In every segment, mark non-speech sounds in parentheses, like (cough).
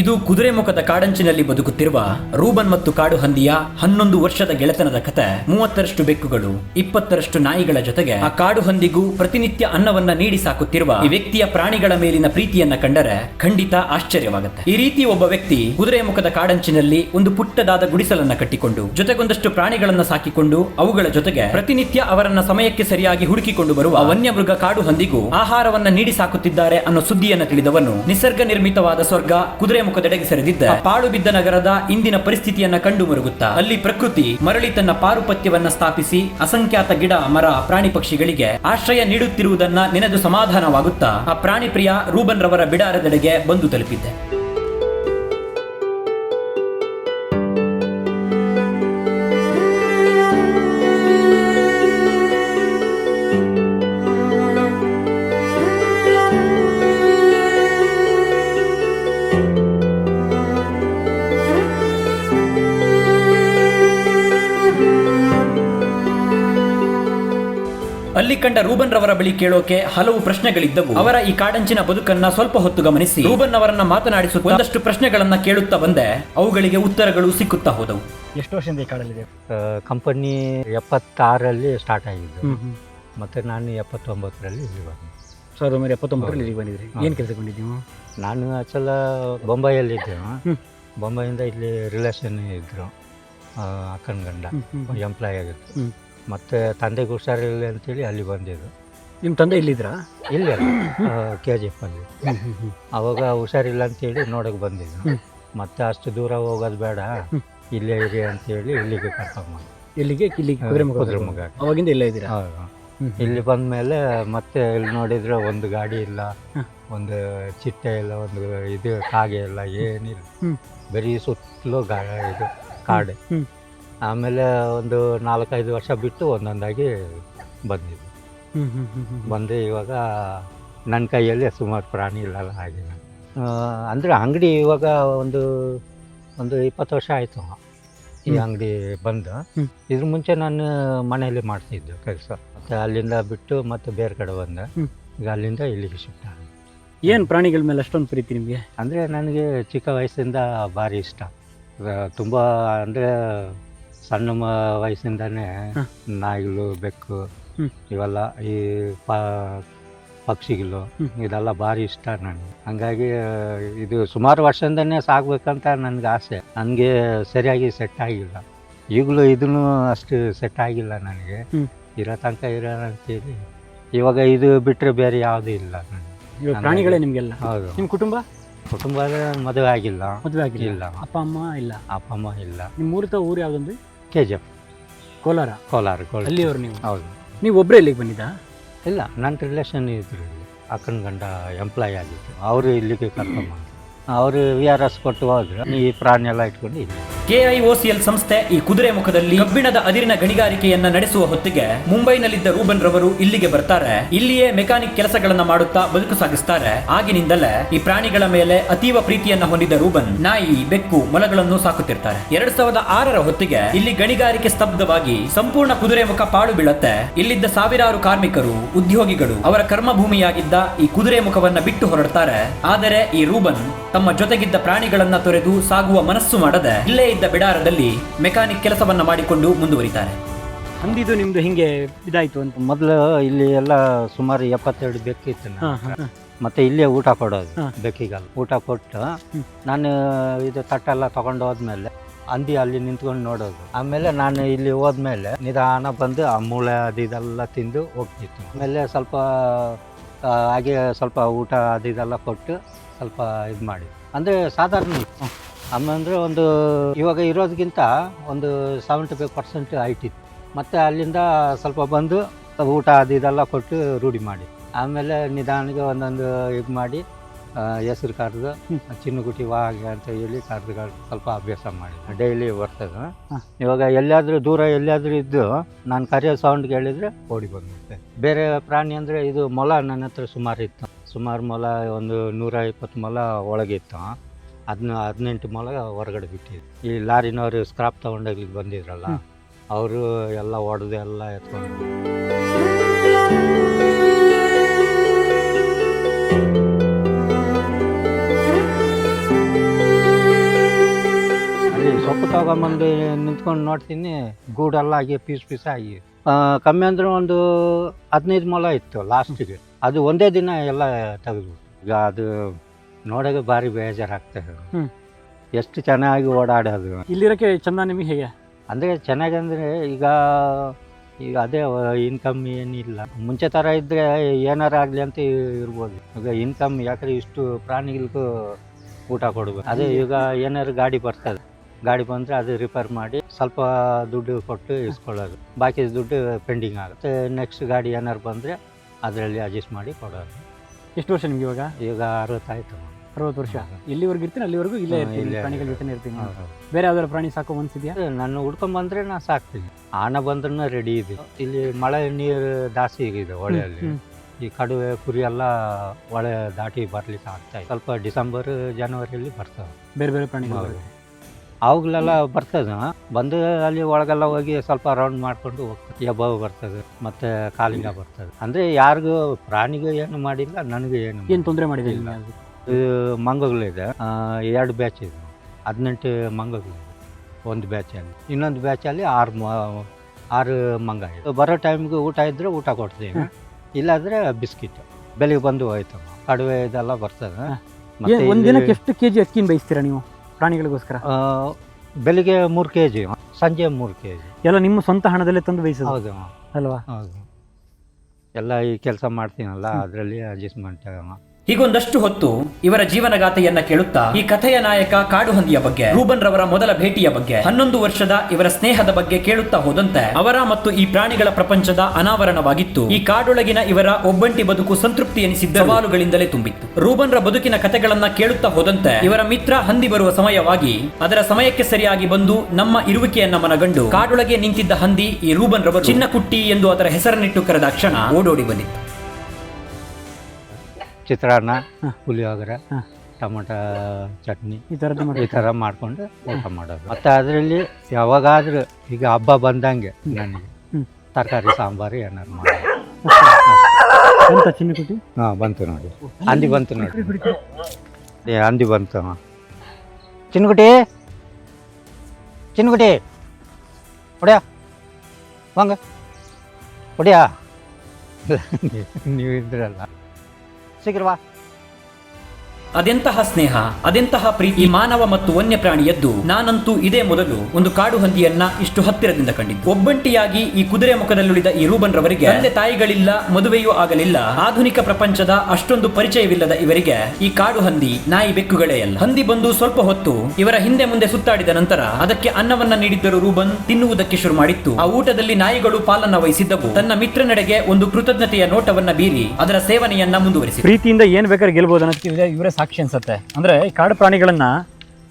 ಇದು ಕುದುರೆಮುಖದ ಕಾಡಂಚಿನಲ್ಲಿ ಬದುಕುತ್ತಿರುವ ರೂಬನ್ ಮತ್ತು ಕಾಡು ಹಂದಿಯ ಹನ್ನೊಂದು ವರ್ಷದ ಗೆಳೆತನದ ಕತೆ. ಮೂವತ್ತರಷ್ಟು ಬೆಕ್ಕುಗಳು, ಇಪ್ಪತ್ತರಷ್ಟು ನಾಯಿಗಳ ಜೊತೆಗೆ ಆ ಕಾಡು ಹಂದಿಗೂ ಪ್ರತಿನಿತ್ಯ ಅನ್ನವನ್ನ ನೀಡಿ ಸಾಕುತ್ತಿರುವ ಈ ವ್ಯಕ್ತಿಯ ಪ್ರಾಣಿಗಳ ಮೇಲಿನ ಪ್ರೀತಿಯನ್ನ ಕಂಡರೆ ಖಂಡಿತ ಆಶ್ಚರ್ಯವಾಗುತ್ತೆ. ಈ ರೀತಿ ಒಬ್ಬ ವ್ಯಕ್ತಿ ಕುದುರೆಮುಖದ ಕಾಡಂಚಿನಲ್ಲಿ ಒಂದು ಪುಟ್ಟದಾದ ಗುಡಿಸಲನ್ನ ಕಟ್ಟಿಕೊಂಡು, ಜೊತೆಗೊಂದಷ್ಟು ಪ್ರಾಣಿಗಳನ್ನ ಸಾಕಿಕೊಂಡು, ಅವುಗಳ ಜೊತೆಗೆ ಪ್ರತಿನಿತ್ಯ ಅವರನ್ನ ಸಮಯಕ್ಕೆ ಸರಿಯಾಗಿ ಹುಡುಕಿಕೊಂಡು ಬರುವ ವನ್ಯಮೃಗ ಕಾಡು ಹಂದಿಗೂ ಆಹಾರವನ್ನ ನೀಡಿ ಸಾಕುತ್ತಿದ್ದಾರೆ ಅನ್ನೋ ಸುದ್ದಿಯನ್ನ ತಿಳಿದವನು ನಿಸರ್ಗ ನಿರ್ಮಿತವಾದ ಸ್ವರ್ಗ ಕುದುರೆಮುಖದೆಡೆಗೆ ಸರಿದಿದ್ದ ಪಾಳು ಬಿದ್ದ ನಗರದ ಇಂದಿನ ಪರಿಸ್ಥಿತಿಯನ್ನ ಕಂಡು ಮರುಗುತ್ತಾ, ಅಲ್ಲಿ ಪ್ರಕೃತಿ ಮರಳಿ ತನ್ನ ಪಾರುಪತ್ಯವನ್ನ ಸ್ಥಾಪಿಸಿ ಅಸಂಖ್ಯಾತ ಗಿಡ, ಮರ, ಪ್ರಾಣಿ ಪಕ್ಷಿಗಳಿಗೆ ಆಶ್ರಯ ನೀಡುತ್ತಿರುವುದನ್ನ ನೆನೆದು ಸಮಾಧಾನವಾಗುತ್ತಾ, ಆ ಪ್ರಾಣಿ ಪ್ರಿಯ ರೂಬನ್ ರವರ ಬಿಡಾರದೆಡೆಗೆ ಬಂದು ತಲುಪಿದ್ದೆ. ಕಂಡ ರೂಬನ್ ರವರ ಬಳಿ ಕೇಳೋಕೆ ಹಲವು ಪ್ರಶ್ನೆಗಳಿದ್ದವು. ಅವರ ಈ ಕಾಡಂಚಿನ ಬದುಕನ್ನ ಸ್ವಲ್ಪ ಹೊತ್ತು ಗಮನಿಸಿ. ರೂಬನ್ ಅವರನ್ನ ಮಾತನಾಡಿಸುತ್ತ ಒಂದಷ್ಟು ಪ್ರಶ್ನೆಗಳನ್ನ ಕೇಳುತ್ತಾ ಬಂದೆ. ಅವುಗಳಿಗೆ ಉತ್ತರಗಳು ಸಿಕ್ಕುತ್ತಾ ಹೋದವು. ಎಷ್ಟು ವರ್ಷದಿಂದ ಈ ಕಾಡಲ್ಲಿದೆ? ಕಂಪನಿ ಎಪ್ಪತ್ತಾರಲ್ಲಿ ಸ್ಟಾರ್ಟ್ ಆಗಿದ್ದು. ಮತ್ತೆ ನಾನು ಎಪ್ಪತ್ತೊಂಬತ್ತರಲ್ಲಿ ಇಲ್ಲಿ ಬಂದೆ. ಸಾವಿರದ ಒಂಬೈನೂರ ಎಪ್ಪತ್ತೊಂಬತ್ತರಲ್ಲಿ ಇಲ್ಲಿಗೆ ಬಂದಿದ್ರಿ? ಏನು ಕೆಲಸಕ್ಕೆ ಬಂದಿದ್ದು ನೀವು? ನಾನು ಅಚಲ ಬೊಂಬೈಯಲ್ಲಿದ್ದೆವು. ಬೊಂಬೈಯಿಂದ ಇಲ್ಲಿ ರಿಲೇಷನ್ ಇದ್ದರು ಅಕ್ಕನ ಗಂಡ. ಎಂಪ್ಲಾಯ್ ಆಗಿತ್ತು. ಮತ್ತು ತಂದೆಗೆ ಹುಷಾರಿಲ್ಲ ಅಂತೇಳಿ ಅಲ್ಲಿ ಬಂದಿದ್ದು. ನಿಮ್ಮ ತಂದೆ ಇಲ್ಲಿದ್ರಾ ಇಲ್ಲ ಕೆ ಜಿ ಎಫ್ ಅಲ್ಲಿ ಅವಾಗ ಹುಷಾರಿಲ್ಲ ಅಂತೇಳಿ ನೋಡಕ್ಕೆ ಬಂದಿದ್ದು. ಮತ್ತೆ ಅಷ್ಟು ದೂರ ಹೋಗೋದು ಬೇಡ ಇಲ್ಲೇ ಇರಿ ಅಂತೇಳಿ ಇಲ್ಲಿಗೆ ಕರ್ಕೊಂಬಂದು ಇಲ್ಲಿಗೆ ಇಲ್ಲಿಗೆ ಕುದುರೆಮುಖ ಕುದುರೆಮುಖ. ಅವಾಗಿಂದ ಇಲ್ಲೇ ಇದ್ದೀರಾ? ಇಲ್ಲಿ ಬಂದ ಮೇಲೆ ಮತ್ತೆ ಇಲ್ಲಿ ನೋಡಿದ್ರೆ ಒಂದು ಗಾಡಿ ಇಲ್ಲ ಒಂದು ಚಿಟ್ಟೆ ಇಲ್ಲ ಒಂದು ಇದು ಕಾಗೆ ಇಲ್ಲ ಏನಿಲ್ಲ. ಬರೀ ಸುತ್ತಲೂ ಗಾ ಇದು ಕಾಡೆ. ಆಮೇಲೆ ಒಂದು ನಾಲ್ಕೈದು ವರ್ಷ ಬಿಟ್ಟು ಒಂದೊಂದಾಗಿ ಬಂದಿದ್ದೆ ಬಂದು ಇವಾಗ ನನ್ನ ಕೈಯಲ್ಲಿ ಸುಮಾರು ಪ್ರಾಣಿ ಇಲ್ಲಲ್ಲ ಹಾಗೆ ಅಂದರೆ ಅಂಗಡಿ ಇವಾಗ ಒಂದು ಒಂದು ಇಪ್ಪತ್ತು ವರ್ಷ ಆಯಿತು ಈ. ಅಂಗಡಿ ಬಂದು. ಇದ್ರ ಮುಂಚೆ ನಾನು ಮನೆಯಲ್ಲಿ ಮಾಡ್ತಿದ್ದೆ ಕೆಲಸ. ಮತ್ತು ಅಲ್ಲಿಂದ ಬಿಟ್ಟು ಮತ್ತೆ ಬೇರೆ ಕಡೆ ಬಂದೆ. ಈಗ ಅಲ್ಲಿಂದ ಇಲ್ಲಿಗೆ ಶಿಫ್ಟ್ ಆಗಿದೆ ಏನು ಪ್ರಾಣಿಗಳ ಮೇಲೆ ಅಷ್ಟೊಂದು ಪ್ರೀತಿ ನಿಮಗೆ? ಅಂದರೆ ನನಗೆ ಚಿಕ್ಕ ವಯಸ್ಸಿಂದ ಭಾರಿ ಇಷ್ಟ. ತುಂಬ ಅಂದರೆ ಸಣ್ಣ ಮ ವಯಸ್ಸಿಂದನೇ ನಾಯಿಗಳು ಬೆಕ್ಕು ಇವೆಲ್ಲ ಈ ಪ ಪಕ್ಷಿಗಳು ಇದೆಲ್ಲ ಭಾರಿ ಇಷ್ಟ ನನಗೆ ಹಂಗಾಗಿ ಇದು ಸುಮಾರು ವರ್ಷದಿಂದನೇ ಸಾಕ್ಬೇಕಂತ ನನಗೆ ಆಸೆ. ನನಗೆ ಸರಿಯಾಗಿ ಸೆಟ್ ಆಗಿಲ್ಲ. ಈಗಲೂ ಇದನ್ನು ಅಷ್ಟು ಸೆಟ್ ಆಗಿಲ್ಲ ನನಗೆ. ಇರೋ ತನಕ ಇರೋಣ ಅಂತೇಳಿ ಇವಾಗ ಇದು ಬಿಟ್ಟರೆ ಬೇರೆ ಯಾವುದೂ ಇಲ್ಲ ನನಗೆ ಪ್ರಾಣಿಗಳೇ ನಿಮಗೆಲ್ಲ? ಹೌದು. ನಿಮ್ಮ ಕುಟುಂಬ? ಕುಟುಂಬದ ಮದುವೆ ಆಗಿಲ್ಲ. ಮದುವೆ ಆಗಿಲ್ಲ. ಅಪ್ಪ ಅಮ್ಮ ಇಲ್ಲ? ಅಪ್ಪ ಅಮ್ಮ ಇಲ್ಲ. ನಿಮ್ಮ ತ ಊರು ಯಾವುದಂದ್ರೆ K G F Kolar? Kolar Kolar. ಅಲ್ಲಿಯವರು ನೀವು? ಹೌದು. ನೀವು ಒಬ್ಬರೇ ಇಲ್ಲಿಗೆ ಬಂದಿದ್ದಾ? ಇಲ್ಲ ನನ್ನ ರಿಲೇಷನ್ ಇದ್ರು ಇಲ್ಲಿ. ಅಕ್ಕನ ಗಂಡ ಎಂಪ್ಲಾಯ್ ಆಗಿತ್ತು ಅವರು ಇಲ್ಲಿಗೆ ಕರ್ಕೊಂಬಂದು ಅವರು ವಿ ಆರ್ ಎಸ್ ಕೊಟ್ಟು ಹೋದ್ರು. ಈ ಪ್ರಾಣಿ ಎಲ್ಲ ಇಟ್ಕೊಂಡು ಇಲ್ಲಿ. ಕೆಐಒಸಿಎಲ್ ಸಂಸ್ಥೆ ಈ ಕುದುರೆ ಮುಖದಲ್ಲಿ ಕಬ್ಬಿಣದ ಅದಿರಿನ ಗಣಿಗಾರಿಕೆಯನ್ನ ನಡೆಸುವ ಹೊತ್ತಿಗೆ ಮುಂಬೈನಲ್ಲಿದ್ದ ರೂಬನ್ ರವರು ಇಲ್ಲಿಗೆ ಬರ್ತಾರೆ. ಇಲ್ಲಿಯೇ ಮೆಕ್ಯಾನಿಕ್ ಕೆಲಸಗಳನ್ನ ಮಾಡುತ್ತಾ ಬದುಕು ಸಾಗಿಸ್ತಾರೆ. ಆಗಿನಿಂದಲೇ ಈ ಪ್ರಾಣಿಗಳ ಮೇಲೆ ಅತೀವ ಪ್ರೀತಿಯನ್ನ ಹೊಂದಿದ ರೂಬನ್ ನಾಯಿ, ಬೆಕ್ಕು, ಮೊಲಗಳನ್ನು ಸಾಕುತ್ತಿರ್ತಾರೆ. ಎರಡ್ ಸಾವಿರದ ಆರರ ಹೊತ್ತಿಗೆ ಇಲ್ಲಿ ಗಣಿಗಾರಿಕೆ ಸ್ತಬ್ಧವಾಗಿ ಸಂಪೂರ್ಣ ಕುದುರೆ ಮುಖ ಪಾಳು ಬೀಳತ್ತೆ. ಇಲ್ಲಿದ್ದ ಸಾವಿರಾರು ಕಾರ್ಮಿಕರು, ಉದ್ಯೋಗಿಗಳು ಅವರ ಕರ್ಮಭೂಮಿಯಾಗಿದ್ದ ಈ ಕುದುರೆ ಮುಖವನ್ನ ಬಿಟ್ಟು ಹೊರಡ್ತಾರೆ. ಆದರೆ ಈ ರೂಬನ್ ತಮ್ಮ ಜೊತೆಗಿದ್ದ ಪ್ರಾಣಿಗಳನ್ನ ತೊರೆದು ಸಾಗುವ ಮನಸ್ಸು ಮಾಡದೆ ಇಲ್ಲೇ ಇದ್ದ ಬಿಡಾರದಲ್ಲಿ ಮೆಕ್ಯಾನಿಕ್ ಕೆಲಸವನ್ನ ಮಾಡಿಕೊಂಡು ಮುಂದುವರಿತಾರೆ. ಅಂದಿದ್ದು ನಿಮ್ದು ಹಿಂಗೆ ಇದಾಯ್ತು ಅಂತ ಮೊದಲು ಇಲ್ಲಿ ಎಲ್ಲ ಸುಮಾರು ಎಪ್ಪತ್ತೆರಡು ಬೆಕ್ಕಿತ್ತು ಮತ್ತೆ ಇಲ್ಲೇ ಊಟ ಕೊಡೋದು ಹಾ. ಬೆಕ್ಕಿಗೆಲ್ಲ. ಊಟ ಕೊಟ್ಟು ನಾನು ಇದು ತಟ್ಟೆಲ್ಲ ತಗೊಂಡು ಹೋದ್ಮೇಲೆ ಹಂದಿ ಅಲ್ಲಿ ನಿಂತ್ಕೊಂಡು ನೋಡೋದು. ಆಮೇಲೆ ನಾನು ಇಲ್ಲಿ ಹೋದ್ಮೇಲೆ ನಿಧಾನ ಬಂದು ಆ ಮೂಳೆ ಅದು ಇದೆಲ್ಲ ತಿಂದು ಹೋಗ್ತಿತ್ತು. ಆಮೇಲೆ ಸ್ವಲ್ಪ ಆ, ಹಾಗೆ ಸ್ವಲ್ಪ ಊಟ ಅದು ಇದೆಲ್ಲ ಕೊಟ್ಟು ಸ್ವಲ್ಪ ಇದು ಮಾಡಿ ಅಂದರೆ ಸಾಧಾರಣ ಆಮೇಲೆ ಒಂದು ಇವಾಗ ಇರೋದಕ್ಕಿಂತ ಒಂದು ಸೆವೆಂಟಿ ಫೈವ್ ಪರ್ಸೆಂಟ್ ಹೈಟ್ ಇತ್ತು ಮತ್ತು ಅಲ್ಲಿಂದ ಸ್ವಲ್ಪ ಬಂದು ಊಟ ಅದು ಇದೆಲ್ಲ ಕೊಟ್ಟು ರೂಢಿ ಮಾಡಿ. ಆಮೇಲೆ ನಿಧಾನಕ್ಕೆ ಒಂದೊಂದು ಇದು ಮಾಡಿ ಹೆಸರು ಕರೆದು ಚಿನ್ನಗುಟಿ ವಾಗೆ ಅಂತ ಹೇಳಿ ಕರೆದು ಸ್ವಲ್ಪ ಅಭ್ಯಾಸ ಮಾಡಿ. ಡೈಲಿ ಬರ್ತದೆ. ಇವಾಗ ಎಲ್ಲಿಯಾದರೂ ದೂರ ಎಲ್ಲಿಯಾದರೂ ಇದ್ದು ನಾನು ಕರೆಯೋ ಸೌಂಡ್ ಕೇಳಿದರೆ ಓಡಿ ಬಂದ್ಬಿಡುತ್ತೆ ಬೇರೆ ಪ್ರಾಣಿ ಅಂದರೆ ಇದು ಮೊಲ ನನ್ನ ಹತ್ರ ಸುಮಾರು ಇತ್ತು. ಸುಮಾರು ಮೊಲ ಒಂದು ನೂರ ಇಪ್ಪತ್ತು ಮೊಲ ಒಳಗಿತ್ತು ಅದನ್ನ ಹದಿನೆಂಟು ಮೊಲ ಹೊರಗಡೆ ಬಿಟ್ಟಿದ್ವಿ ಈ ಲಾರಿನವರು ಸ್ಕ್ರಾಪ್ ತೊಗೊಂಡೋಗ್ಲಿಕ್ಕೆ ಬಂದಿದ್ರಲ್ಲ. ಅವರು ಎಲ್ಲ ಹೊಡೆದು ಎಲ್ಲ ಎತ್ಕೊಂಡು ಸೊಪ್ಪು ತಗೊಂಬಂದು ನಿಂತ್ಕೊಂಡು ನೋಡ್ತೀನಿ ಗೂಡೆಲ್ಲ ಆಗಿ ಪೀಸ್ ಪೀಸ್ ಆಗಿ ಕಮ್ಮಿ ಅಂದ್ರೆ ಒಂದು ಹದಿನೈದು ಮೊಳ ಇತ್ತು ಲಾಸ್ಟಿಗೆ. ಅದು ಒಂದೇ ದಿನ ಎಲ್ಲ ತೆಗೆದು ಈಗ ಅದು ನೋಡೋಕೆ ಭಾರಿ ಬೇಜಾರಾಗ್ತದೆ. ಎಷ್ಟು ಚೆನ್ನಾಗಿ ಓಡಾಡೋದು. ಇಲ್ಲಿರೋಕೆ ಚಂದ ನಿಮಗೆ ಹೇಗೆ? ಅಂದರೆ ಚೆನ್ನಾಗಂದರೆ ಈಗ ಈಗ ಅದೇ ಇನ್ಕಮ್ ಏನಿಲ್ಲ. ಮುಂಚೆ ಥರ ಇದ್ದರೆ ಏನಾರು ಆಗಲಿ ಅಂತ ಇರ್ಬೋದು. ಈಗ ಇನ್ಕಮ್ ಯಾಕಂದ್ರೆ ಇಷ್ಟು ಪ್ರಾಣಿಗಳಿಗೂ ಊಟ ಕೊಡಬೇಕು. ಅದೇ ಈಗ ಏನಾರು ಗಾಡಿ ಬರ್ತದೆ. ಗಾಡಿ ಬಂದರೆ ಅದು ರಿಪೇರ್ ಮಾಡಿ ಸ್ವಲ್ಪ ದುಡ್ಡು ಕೊಟ್ಟು ಇಸ್ಕೊಳ್ಳೋದು. ಬಾಕಿ ದುಡ್ಡು ಪೆಂಡಿಂಗ್ ಆಗುತ್ತೆ. ನೆಕ್ಸ್ಟ್ ಗಾಡಿ ಏನಾರು ಬಂದರೆ ಅದರಲ್ಲಿ ಅಡ್ಜಸ್ಟ್ ಮಾಡಿ ಕೊಡೋದು. ಎಷ್ಟು ವರ್ಷ ನಿಮ್ಗೆ ಇವಾಗ? ಈಗ ಅರವತ್ತಾಯ್ತು. ಅರವತ್ತು ವರ್ಷ. ಎಲ್ಲಿವರೆಗೂ ಇರ್ತೀನಿ ಅಲ್ಲಿವರೆಗೂ ಇಲ್ಲೇ ಇರ್ತೀನಿ. ಪ್ರಾಣಿಗಳ ಜೊತೆ ಇರ್ತೀನಿ ಬೇರೆ ಯಾವ್ದಾದ್ರು ಪ್ರಾಣಿ ಸಾಕೋ ಮನ್ಸಿದ್ಯಾ? ನಾನು ಹುಡ್ಕೊಂಬಂದ್ರೆ ನಾ ಸಾಕ್ತೀನಿ. ಆನ ಬಂದ್ರೂ ರೆಡಿ ಇದೆ. ಇಲ್ಲಿ ಮಳೆ ನೀರು ಜಾಸ್ತಿ ಇದೆ ಹೊಳೆಯಲ್ಲಿ. ಈ ಕಡುವೆ ಕುರಿ ಎಲ್ಲ ಹೊಳೆ ದಾಟಿ ಬರ್ಲಿಕ್ಕೆ ಆಗ್ತಾ ಇದೆ. ಸ್ವಲ್ಪ ಡಿಸೆಂಬರ್ ಜನವರಿಯಲ್ಲಿ ಬರ್ತವೆ. ಬೇರೆ ಬೇರೆ ಪ್ರಾಣಿಗಳು ಅವಾಗಲೆಲ್ಲ ಬರ್ತದೆ. ಬಂದು ಅಲ್ಲಿ ಒಳಗೆಲ್ಲ ಹೋಗಿ ಸ್ವಲ್ಪ ರೌಂಡ್ ಮಾಡ್ಕೊಂಡು ಹೋಗ್ತದೆ. ಎಬ್ಬ ಬರ್ತದೆ ಮತ್ತೆ ಕಾಲಿಂಗ ಬರ್ತದೆ. ಅಂದ್ರೆ ಯಾರಿಗೂ ಪ್ರಾಣಿಗೂ ಏನು ಮಾಡಿಲ್ಲ ನನಗೂ ಏನು ಏನು ತೊಂದರೆ ಮಾಡಿದೆ ಇಲ್ಲ. ಇದು ಮಂಗಗಳಿದೆ. ಎರಡು ಬ್ಯಾಚ್ ಇದೆ. ಹದಿನೆಂಟು ಮಂಗಗಳಿದೆ. ಒಂದು ಬ್ಯಾಚಲ್ಲಿ ಇನ್ನೊಂದು ಬ್ಯಾಚಲ್ಲಿ ಆರು ಮ- ಆರು ಮಂಗ ಇದೆ. ಬರೋ ಟೈಮ್ಗೆ ಊಟ ಇದ್ದರೆ ಊಟ ಕೊಡ್ತೀವಿ ಇಲ್ಲಾಂದ್ರೆ ಬಿಸ್ಕಿಟ್. ಬೆಳಿಗ್ಗೆ ಬಂದು ಹೋಯ್ತು. ಕಡುವೆ ಇದೆಲ್ಲ ಬರ್ತದೆ. ಮತ್ತೆ ಒಂದ್ ಇಲ್ಲಿ, ದಿನಕ್ಕೆ ಎಷ್ಟು ಕೆಜಿ ಅಕ್ಕಿನ ಬೇಯಿಸ್ತೀರಾ ನೀವು? ಪ್ರಾಣಿಗಳಿಗೋಸ್ಕರ? ಆ, ಬೆಳಿಗ್ಗೆ ಮೂರು ಕೆ ಜಿ ಸಂಜೆ ಮೂರು ಕೆ ಜಿ ಎಲ್ಲ ನಿಮ್ಮ ಸ್ವಂತ ಹಣದಲ್ಲೇ ತಂದು ಬಯಸೋದು? ಹೌದು. ಅಲ್ವಾ? ಹೌದು. ಎಲ್ಲ ಈ ಕೆಲಸ ಮಾಡ್ತೀನಲ್ಲ ಅದರಲ್ಲಿ ಅಡ್ಜಸ್ಟ್ಮೆಂಟ್ ಹೀಗೊಂದಷ್ಟು ಹೊತ್ತು ಇವರ ಜೀವನಗಾಥೆಯನ್ನ ಕೇಳುತ್ತಾ ಈ ಕಥೆಯ ನಾಯಕ ಕಾಡು ಹಂದಿಯ ಬಗ್ಗೆ ರೂಬನ್ ರವರ ಮೊದಲ ಭೇಟಿಯ ಬಗ್ಗೆ, ಹನ್ನೊಂದು ವರ್ಷದ ಇವರ ಸ್ನೇಹದ ಬಗ್ಗೆ ಕೇಳುತ್ತಾ ಹೋದಂತೆ ಅವರ ಮತ್ತು ಈ ಪ್ರಾಣಿಗಳ ಪ್ರಪಂಚದ ಅನಾವರಣವಾಗಿತ್ತು. ಈ ಕಾಡೊಳಗಿನ ಇವರ ಒಬ್ಬಂಟಿ ಬದುಕು ಸಂತೃಪ್ತಿ ಎನಿಸಿದ್ದ ಸವಾಲುಗಳಿಂದಲೇ ತುಂಬಿತ್ತು. ರೂಬನ್ ರ ಬದುಕಿನ ಕಥೆಗಳನ್ನ ಕೇಳುತ್ತಾ ಹೋದಂತೆ ಇವರ ಮಿತ್ರ ಹಂದಿ ಬರುವ ಸಮಯವಾಗಿ ಅದರ ಸಮಯಕ್ಕೆ ಸರಿಯಾಗಿ ಬಂದು ನಮ್ಮ ಇರುವಿಕೆಯನ್ನ ಮನಗಂಡು ಕಾಡೊಳಗೆ ನಿಂತಿದ್ದ ಹಂದಿ ಈ ರೂಬನ್ ರವರು ಚಿನ್ನ ಕುಟ್ಟಿ ಎಂದು ಅದರ ಹೆಸರನ್ನಿಟ್ಟು ಕರೆದ ಕ್ಷಣ ಓಡೋಡಿ ಬಂದಿತ್ತು. ಚಿತ್ರಾನ್ನ. ಪುಳಿಯೋಗರೆ ಹ. ಟೊಮೊಟೊ ಚಟ್ನಿ ಈ ಥರದ್ದು ಈ ಥರ ಮಾಡ್ಕೊಂಡು ಊಟ ಮಾಡೋದು. ಮತ್ತೆ ಅದರಲ್ಲಿ ಯಾವಾಗಾದ್ರೂ ಈಗ ಹಬ್ಬ ಬಂದಂಗೆ ನನಗೆ ತರಕಾರಿ ಸಾಂಬಾರು ಏನಾರು ಮಾಡೋದು. ಎಂತ ಚಿನ್ನ ಕುಟಿ ಹಾಂ ಬಂತು ನೋಡಿ. ಹಂದಿ ಬಂತು ನೋಡಿ. ಏ ಹಂದಿ ಬಂತು ಚಿನ್ಗುಟಿ ಚಿನ್ಗುಟಿ ಹೊಡ್ಯಾ? ವಾಂಗ ಹೊಡ್ಯಾ? (laughs) ನೀವು करवा ಅದೆಂತಹ ಸ್ನೇಹ ಅದೆಂತಹ ಪ್ರೀತಿ? ಈ ಮಾನವ ಮತ್ತು ವನ್ಯ ಪ್ರಾಣಿಯದ್ದು ನಾನಂತೂ ಇದೇ ಮೊದಲು ಒಂದು ಕಾಡು ಹಂದಿಯನ್ನ ಇಷ್ಟು ಹತ್ತಿರದಿಂದ ಕಂಡಿದ್ದು. ಒಬ್ಬಂಟಿಯಾಗಿ ಈ ಕುದುರೆ ಮುಖದಲ್ಲುಳಿದ ಈ ರೂಬನ್ ರವರಿಗೆ ತಂದೆ ತಾಯಿಗಳಿಲ್ಲ ಮದುವೆಯೂ ಆಗಲಿಲ್ಲ. ಆಧುನಿಕ ಪ್ರಪಂಚದ ಅಷ್ಟೊಂದು ಪರಿಚಯವಿಲ್ಲದ ಇವರಿಗೆ ಈ ಕಾಡು ಹಂದಿ ನಾಯಿ ಬೆಕ್ಕುಗಳೇ ಅಲ್ಲ. ಹಂದಿ ಬಂದು ಸ್ವಲ್ಪ ಹೊತ್ತು ಇವರ ಹಿಂದೆ ಮುಂದೆ ಸುತ್ತಾಡಿದ ನಂತರ ಅದಕ್ಕೆ ಅನ್ನವನ್ನ ನೀಡಿದ್ದರು ರೂಬನ್. ತಿನ್ನುವುದಕ್ಕೆ ಶುರು ಮಾಡಿತ್ತು. ಆ ಊಟದಲ್ಲಿ ನಾಯಿಗಳು ಪಾಲನ್ನ ವಹಿಸಿದ್ದವು. ತನ್ನ ಮಿತ್ರನೆಡೆಗೆ ಒಂದು ಕೃತಜ್ಞತೆಯ ನೋಟವನ್ನ ಬೀರಿ ಅದರ ಸೇವನೆಯನ್ನ ಮುಂದುವರಿಸಿ ಪ್ರೀತಿಯಿಂದ ಏನ್ ಬೇಕಾದ್ರೆ ಗೆಲ್ಬಹುದು ಇವರೇ ಸಾಕ್ಷಿ ಅನ್ಸುತ್ತೆ. ಅಂದ್ರೆ ಈ ಕಾಡು ಪ್ರಾಣಿಗಳನ್ನ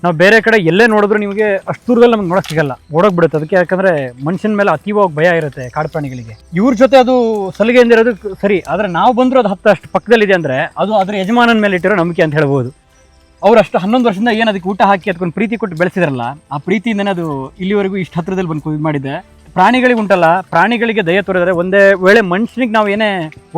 ನಾವು ಬೇರೆ ಕಡೆ ಎಲ್ಲೇ ನೋಡಿದ್ರು ನಿಮಗೆ ಅಷ್ಟು ದೂರದಲ್ಲಿ ನಮ್ಗೆ ನೋಡಕ್ ಸಿಗಲ್ಲ. ಓಡೋಗ್ಬಿಡುತ್ತೆ ಅದಕ್ಕೆ ಯಾಕಂದ್ರೆ ಮನುಷ್ಯನ ಮೇಲೆ ಅತೀವವಾಗಿ ಭಯ ಇರುತ್ತೆ ಕಾಡು ಪ್ರಾಣಿಗಳಿಗೆ. ಇವ್ರ ಜೊತೆ ಅದು ಸಲಿಗೆಯಿಂದ ಇರೋದು ಸರಿ, ಆದ್ರೆ ನಾವು ಬಂದರೂ ಅದು ಹತ್ತು ಅಷ್ಟು ಪಕ್ಕದಲ್ಲಿದೆ ಅಂದ್ರೆ ಅದು ಅದ್ರ ಯಜಮಾನನ ಮೇಲೆ ಇಟ್ಟಿರೋ ನಂಬಿಕೆ ಅಂತ ಹೇಳ್ಬೋದು. ಅವ್ರು ಅಷ್ಟು ಹನ್ನೊಂದು ವರ್ಷದಿಂದ ಏನು ಅದಕ್ಕೆ ಊಟ ಹಾಕಿ ಅದಕ್ಕೊಂದು ಪ್ರೀತಿ ಕೊಟ್ಟು ಬೆಳೆಸಿದ್ರಲ್ಲ, ಆ ಪ್ರೀತಿಯಿಂದನೇ ಅದು ಇಲ್ಲಿವರೆಗೂ ಇಷ್ಟು ಹತ್ರದಲ್ಲಿ ಬಂದು ಇದು ಮಾಡಿದೆ. ಪ್ರಾಣಿಗಳಿಗೆ ಉಂಟಲ್ಲ, ಪ್ರಾಣಿಗಳಿಗೆ ದಯ ತೋರಿದ್ರೆ ಒಂದೇ ವೇಳೆ ಮನುಷ್ಯನಿಗೆ ನಾವು ಏನೇ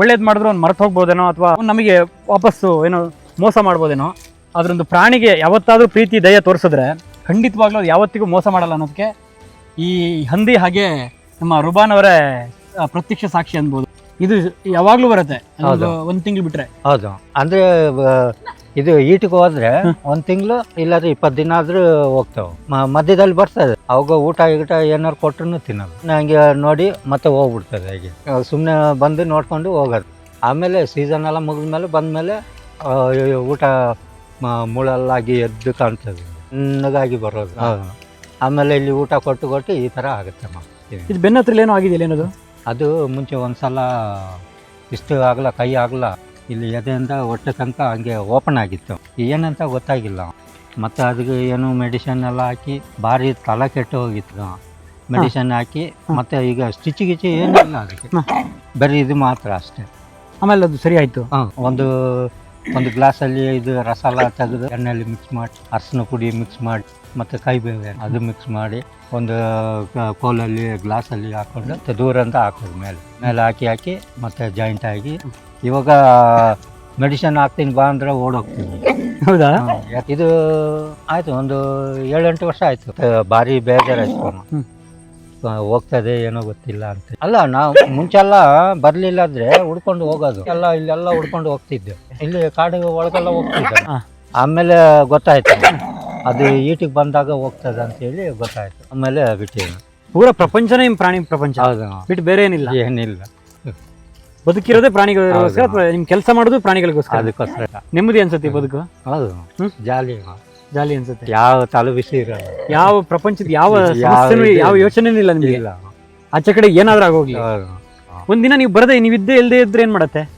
ಒಳ್ಳೇದು ಮಾಡಿದ್ರು ಅವ್ನು ಮರೆತು ಹೋಗ್ಬೋದೇನೋ ಅಥವಾ ನಮಗೆ ವಾಪಸ್ಸು ಏನೋ ಮೋಸ ಮಾಡ್ಬೋದೇನೋ ಅದರೊಂದು ಪ್ರಾಣಿಗೆ ಯಾವತ್ತಾದ್ರೂ ಪ್ರೀತಿ ದಯ ತೋರಿಸಿದ್ರೆ ಖಂಡಿತವಾಗ್ಲೂ ಅದು ಯಾವತ್ತಿಗೂ ಮೋಸ ಮಾಡಲ್ಲ ಅನ್ನೋದಕ್ಕೆ ಈ ಹಂದಿ ಹಾಗೆ ನಮ್ಮ ರುಬಾನ್ ಅವರೇ ಪ್ರತ್ಯಕ್ಷ ಸಾಕ್ಷಿ ಅನ್ಬೋದು. ಇದು ಯಾವಾಗ್ಲೂ ಬರುತ್ತೆ ಅದು ಒಂದು ತಿಂಗಳು ಬಿಟ್ರೆ. ಹೌದು. ಅಂದ್ರೆ ಇದು ಈಟಿಗೆ ಹೋದ್ರೆ ಒಂದ್ ತಿಂಗಳು ಇಲ್ಲಾದ್ರೆ ಇಪ್ಪತ್ತು ದಿನ ಆದ್ರೂ ಹೋಗ್ತಾವೆ. ಮಧ್ಯದಲ್ಲಿ ಬರ್ತದೆ. ಅವಾಗ ಊಟ ಗೀಟ ಏನಾರು ಕೊಟ್ರು ತಿನ್ನೋದು ನಂಗೆ ನೋಡಿ ಮತ್ತೆ ಹೋಗ್ಬಿಡ್ತದೆ ಹಾಗೆ. ಸುಮ್ಮನೆ ಬಂದು ನೋಡ್ಕೊಂಡು ಹೋಗೋದು. ಆಮೇಲೆ ಸೀಸನ್ ಎಲ್ಲ ಮುಗಿದ್ಮೇಲೆ ಬಂದ್ಮೇಲೆ ಊಟ ಮ- ಮುಳಲ್ಲಾಗಿ ಎದ್ದು ಕಾಣ್ತದೆ. ನಗಾಗಿ ಬರೋದು. ಆಮೇಲೆ ಇಲ್ಲಿ ಊಟ ಕೊಟ್ಟು ಕೊಟ್ಟು ಈ ಥರ ಆಗುತ್ತೆ ಮ. ಇದು ಬೆನ್ನ ಹತ್ರ ಏನೋ ಆಗಿದೆ ಏನದು ಅದು ಮುಂಚೆ ಒಂದ್ಸಲ ಇಷ್ಟು ಆಗಲ್ಲ ಕೈ ಆಗಲ್ಲ ಇಲ್ಲಿ ಎದೆಯಿಂದ ಹೊಟ್ಟೆ ತನಕ ಹಂಗೆ ಓಪನ್ ಆಗಿತ್ತು. ಏನಂತ ಗೊತ್ತಾಗಿಲ್ಲ. ಮತ್ತು ಅದಕ್ಕೆ ಏನು ಮೆಡಿಸಿನ್ ಎಲ್ಲ ಹಾಕಿ ಭಾರಿ ತಲೆ ಕೆಟ್ಟು ಹೋಗಿತ್ತು. ಮೆಡಿಸಿನ್ ಹಾಕಿ ಮತ್ತು ಈಗ ಸ್ಟಿಚ್ ಗಿಚಿ ಏನಿಲ್ಲ ಅದಕ್ಕೆ. ಬರೀ ಇದು ಮಾತ್ರ ಅಷ್ಟೇ. ಆಮೇಲೆ ಅದು ಸರಿ ಆಯಿತು. ಹಾಂ. ಒಂದು ಒಂದು ಗ್ಲಾಸಲ್ಲಿ ಇದು ರಸಾಲ ತೆಗೆದು ಎಣ್ಣೆಯಲ್ಲಿ ಮಿಕ್ಸ್ ಮಾಡಿ ಅರಸಿನ ಪುಡಿ ಮಿಕ್ಸ್ ಮಾಡಿ ಮತ್ತು ಕೈಬೇವೆ ಅದು ಮಿಕ್ಸ್ ಮಾಡಿ ಒಂದು ಕೋಲಲ್ಲಿ ಗ್ಲಾಸಲ್ಲಿ ಹಾಕೊಂಡು ಮತ್ತು ದೂರ ಅಂತ ಹಾಕೋದು ಮೇಲೆ. ಮೇಲೆ ಹಾಕಿ ಹಾಕಿ ಮತ್ತೆ ಜಾಯಿಂಟ್ ಆಗಿ. ಇವಾಗ ಮೆಡಿಸಿನ್ ಹಾಕ್ತೀನಿ ಬಾ ಅಂದ್ರೆ ಓಡೋಗ್ತೀನಿ. ಹೌದಾ? ಇದು ಆಯ್ತು ಒಂದು ಏಳೆಂಟು ವರ್ಷ ಆಯ್ತು. ಭಾರಿ ಬೇಜಾರಾಯ್ತು. ಹೋಗ್ತದೆ ಏನೋ ಗೊತ್ತಿಲ್ಲ ಅಂತ. ಅಲ್ಲ ನಾವು ಮುಂಚೆಲ್ಲ ಬರ್ಲಿಲ್ಲ ಆದ್ರೆ ಉಡ್ಕೊಂಡು ಹೋಗೋದು. ಎಲ್ಲ ಇಲ್ಲೆಲ್ಲ ಉಡ್ಕೊಂಡು ಹೋಗ್ತಿದ್ದೆ. ಇಲ್ಲಿ ಕಾಡು ಒಳಗೆಲ್ಲ ಹೋಗ್ತಿದ್ದೆ. ಆಮೇಲೆ ಗೊತ್ತಾಯ್ತು. ಅದು ಈಟಿಗೆ ಬಂದಾಗ ಹೋಗ್ತದೆ ಅಂತ ಹೇಳಿ ಗೊತ್ತಾಯ್ತು. ಆಮೇಲೆ ಬಿಟ್ಟಿದ್ದೆ ಪೂರ ಪ್ರಪಂಚನೇ ನಿಮ್ ಪ್ರಾಣಿ ಪ್ರಪಂಚ. ಹೌದು. ಬಿಟ್ಟು ಬೇರೆ ಏನಿಲ್ಲ. ಏನಿಲ್ಲ. ಬದುಕಿರೋದೇ ಪ್ರಾಣಿಗಳಿಗೋಸ್ಕರ ನಿಮ್ಮ ನಿಮ್ ಕೆಲಸ ಮಾಡೋದು ಪ್ರಾಣಿಗಳಿಗೋಸ್ಕರ. ಅದಕ್ಕೋಸ್ಕರ. ನೆಮ್ಮದಿ ಅನ್ಸುತ್ತೆ ಬದುಕು? ಹೌದು? ಜಾಲಿ. ಜಾಲಿ ಅನ್ಸುತ್ತೆ. ಯಾವ ತಲೆ ವಿಷಯ ಇರಲ್ಲ. ಯಾವ ಪ್ರಪಂಚದ ಯಾವ ಯಾವ ಸಮಸ್ಯೆನೂ ಯಾವ ಇಲ್ಲ. ಯೋಚನೆನೂ ಇಲ್ಲ ನಿಮ್ಗೆ. ಇಲ್ಲ. ಆಚೆ ಕಡೆ ಏನಾದ್ರೂ ಆಗೋಗ್ಲಿ. ಒಂದಿನ ನೀವು ಬರದೆ ನೀವು ಇದ್ದೇ ಇಲ್ಲದೆ ಇದ್ರೆ ಏನ್ ಮಾಡತ್ತೆ?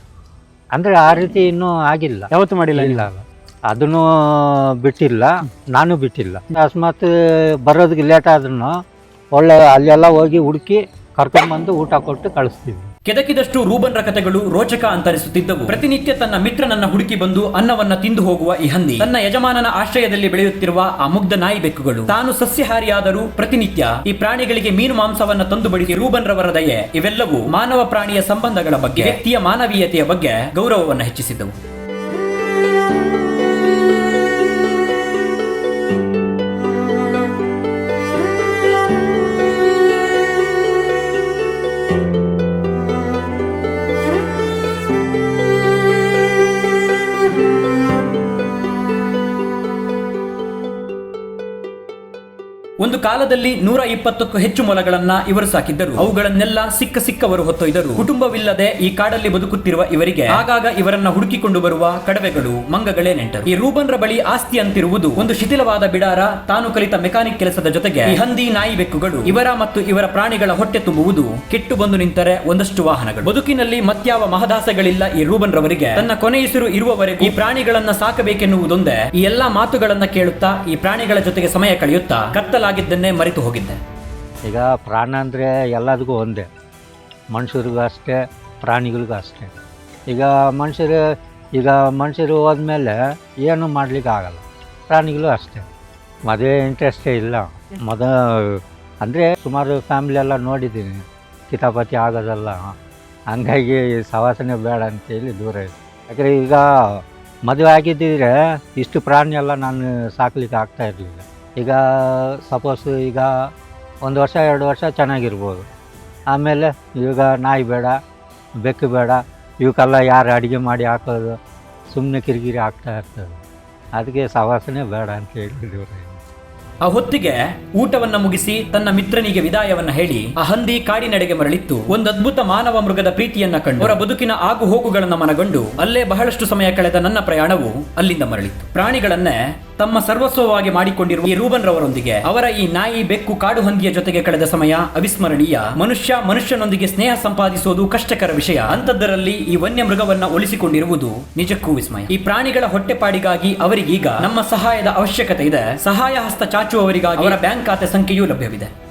ಅಂದ್ರೆ ಆ ರೀತಿ ಇನ್ನೂ ಆಗಿಲ್ಲ. ಯಾವತ್ತು ಮಾಡಿಲ್ಲ ಇಲ್ಲ. ಅದನ್ನು ಬಿಟ್ಟಿಲ್ಲ. ನಾನು ಬಿಟ್ಟಿಲ್ಲ. ಅಕಸ್ಮಾತ್ ಬರೋದಕ್ಕೆ ಲೇಟ್ ಆದ್ರೂ ಒಳ್ಳೆ ಅಲ್ಲೆಲ್ಲ ಹೋಗಿ ಹುಡುಕಿ ಕರ್ಕೊಂಡ್ಬಂದು ಊಟ ಕೊಟ್ಟು ಕಳಿಸ್ತೀವಿ. ಕೆದಕಿದಷ್ಟು ರೂಬನ್ರ ಕಥೆಗಳು ರೋಚಕ ಅಂತರಿಸುತ್ತಿದ್ದವು. ಪ್ರತಿನಿತ್ಯ ತನ್ನ ಮಿತ್ರನನ್ನ ಹುಡುಕಿ ಬಂದು ಅನ್ನವನ್ನ ತಿಂದು ಹೋಗುವ ಈ ಹಂದಿ. ತನ್ನ ಯಜಮಾನನ ಆಶ್ರಯದಲ್ಲಿ ಬೆಳೆಯುತ್ತಿರುವ ಆ ಮುಗ್ಧ ನಾಯಿ ಬೆಕ್ಕುಗಳು. ತಾನು ಸಸ್ಯಹಾರಿಯಾದರೂ ಪ್ರತಿನಿತ್ಯ ಈ ಪ್ರಾಣಿಗಳಿಗೆ ಮೀನು ಮಾಂಸವನ್ನ ತಂದು ಬಡಿಸಿ ರೂಬನ್ ರವರ ದಯೆ. ಇವೆಲ್ಲವೂ ಮಾನವ ಪ್ರಾಣಿಯ ಸಂಬಂಧಗಳ ಬಗ್ಗೆ, ವ್ಯಕ್ತಿಯ ಮಾನವೀಯತೆಯ ಬಗ್ಗೆ ಗೌರವವನ್ನು ಹೆಚ್ಚಿಸಿದ್ದವು. ಒಂದು ಕಾಲದಲ್ಲಿ ನೂರ ಇಪ್ಪತ್ತಕ್ಕೂ ಹೆಚ್ಚು ಮೊಲಗಳನ್ನ ಇವರು ಸಾಕಿದ್ದರು. ಅವುಗಳನ್ನೆಲ್ಲ ಸಿಕ್ಕ ಸಿಕ್ಕವರು ಹೊತ್ತೊಯ್ದರು. ಕುಟುಂಬವಿಲ್ಲದೆ ಈ ಕಾಡಲ್ಲಿ ಬದುಕುತ್ತಿರುವ ಇವರಿಗೆ ಆಗಾಗ ಇವರನ್ನ ಹುಡುಕಿಕೊಂಡು ಬರುವ ಕಡವೆಗಳು, ಮಂಗಗಳೇ ನೆಂಟರು. ಈ ರೂಬನ್ರ ಬಳಿ ಆಸ್ತಿ ಅಂತಿರುವುದು ಒಂದು ಶಿಥಿಲವಾದ ಬಿಡಾರ, ತಾನು ಕಲಿತ ಮೆಕ್ಯಾನಿಕ್ ಕೆಲಸದ ಜೊತೆಗೆ ಈ ಹಂದಿ ನಾಯಿ ಬೆಕ್ಕುಗಳು. ಇವರ ಮತ್ತು ಇವರ ಪ್ರಾಣಿಗಳ ಹೊಟ್ಟೆ ತುಂಬುವುದು ಕೆಟ್ಟು ಬಂದು ನಿಂತರೆ ಒಂದಷ್ಟು ವಾಹನಗಳು. ಬದುಕಿನಲ್ಲಿ ಮತ್ಯಾವ ಮಹದಾಸಗಳಿಲ್ಲ ಈ ರೂಬನ್ ರವರಿಗೆ ತನ್ನ ಕೊನೆಯುಸಿರು ಇರುವವರೆಗೂ ಈ ಪ್ರಾಣಿಗಳನ್ನ ಸಾಕಬೇಕೆನ್ನುವುದೊಂದೇ ಈ ಎಲ್ಲಾ ಮಾತುಗಳನ್ನ ಕೇಳುತ್ತಾ ಈ ಪ್ರಾಣಿಗಳ ಜೊತೆಗೆ ಸಮಯ ಕಳೆಯುತ್ತಾ ಕತ್ತಲಾಗಿದ್ದನ್ನೇ ಮರೆತು ಹೋಗಿದ್ದೆ. ಈಗ ಪ್ರಾಣ ಅಂದರೆ ಎಲ್ಲದಕ್ಕೂ ಒಂದೇ. ಮನುಷ್ಯರಿಗೂ ಅಷ್ಟೇ ಪ್ರಾಣಿಗಳಿಗೂ ಅಷ್ಟೇ ಈಗ ಮನುಷ್ಯರು ಈಗ ಮನುಷ್ಯರು ಹೋದ್ಮೇಲೆ ಏನು ಮಾಡಲಿಕ್ಕೆ ಆಗಲ್ಲ. ಪ್ರಾಣಿಗಳು ಅಷ್ಟೇ. ಮದುವೆ ಇಂಟ್ರೆಸ್ಟೇ ಇಲ್ಲ. ಮದ, ಅಂದರೆ ಸುಮಾರು ಫ್ಯಾಮಿಲಿ ಎಲ್ಲ ನೋಡಿದ್ದೀನಿ. ಕಿತಾಪತಿ ಆಗೋದಲ್ಲ. ಹಂಗಾಗಿ ಸವಾಸನೆ ಬೇಡ ಅಂತೇಳಿ ದೂರ ಇದೆ ಯಾಕಂದರೆ ಈಗ ಮದುವೆ ಆಗಿದ್ದಿದ್ರೆ ಇಷ್ಟು ಪ್ರಾಣಿ ಎಲ್ಲ ನಾನು ಸಾಕ್ಲಿಕ್ಕೆ ಆಗ್ತಾ ಇರಲಿಲ್ಲ. ಈಗ ಸಪೋಸ್ ಈಗ ಒಂದು ವರ್ಷ, ಎರಡು ವರ್ಷ ಚೆನ್ನಾಗಿರ್ಬೋದು. ಆಮೇಲೆ ಈಗ ನಾಯಿ ಬೇಡ, ಬೆಕ್ಕು ಬೇಡ, ಇವಕ್ಕೆಲ್ಲ ಯಾರು ಅಡುಗೆ ಮಾಡಿ ಹಾಕೋದು? ಸುಮ್ಮನೆ ಕಿರಿಕಿರಿ ಆಗ್ತಾ ಇರ್ತದೆ. ಅದಕ್ಕೆ ಸವಾಸನೆ ಬೇಡ ಅಂತ ಹೇಳಿದ್ರು ಆ ಹೊತ್ತಿಗೆ ಊಟವನ್ನ ಮುಗಿಸಿ ತನ್ನ ಮಿತ್ರನಿಗೆ ವಿದಾಯವನ್ನ ಹೇಳಿ ಆ ಹಂದಿ ಕಾಡಿನಡೆಗೆ ಮರಳಿತ್ತು. ಒಂದು ಅದ್ಭುತ ಮಾನವ ಮೃಗದ ಪ್ರೀತಿಯನ್ನ ಕಂಡು ಅವರ ಬದುಕಿನ ಆಗು ಹೋಗುಗಳನ್ನ ಮನಗಂಡು ಅಲ್ಲೇ ಬಹಳಷ್ಟು ಸಮಯ ಕಳೆದ ನನ್ನ ಪ್ರಯಾಣವು ಅಲ್ಲಿಂದ ಮರಳಿತ್ತು. ಪ್ರಾಣಿಗಳನ್ನೇ ತಮ್ಮ ಸರ್ವಸ್ವವಾಗಿ ಮಾಡಿಕೊಂಡಿರುವ ಈ ರೂಬನ್ ರವರೊಂದಿಗೆ ಅವರ ಈ ನಾಯಿ ಬೆಕ್ಕು ಕಾಡು ಹಂದಿಯ ಜೊತೆಗೆ ಕಳೆದ ಸಮಯ ಅವಿಸ್ಮರಣೀಯ. ಮನುಷ್ಯ ಮನುಷ್ಯನೊಂದಿಗೆ ಸ್ನೇಹ ಸಂಪಾದಿಸುವುದು ಕಷ್ಟಕರ ವಿಷಯ. ಅಂತದ್ದರಲ್ಲಿ ಈ ವನ್ಯ ಮೃಗವನ್ನ ಉಳಿಸಿಕೊಂಡಿರುವುದು ನಿಜಕ್ಕೂ ವಿಸ್ಮಯ. ಈ ಪ್ರಾಣಿಗಳ ಹೊಟ್ಟೆಪಾಡಿಗಾಗಿ ಅವರಿಗೀಗ ನಮ್ಮ ಸಹಾಯದ ಅವಶ್ಯಕತೆ ಇದೆ. ಸಹಾಯ ಹಸ್ತ ಚಾಚುವವರಿಗಾಗಿ ಅವರ ಬ್ಯಾಂಕ್ ಖಾತೆ ಸಂಖ್ಯೆಯೂ ಲಭ್ಯವಿದೆ.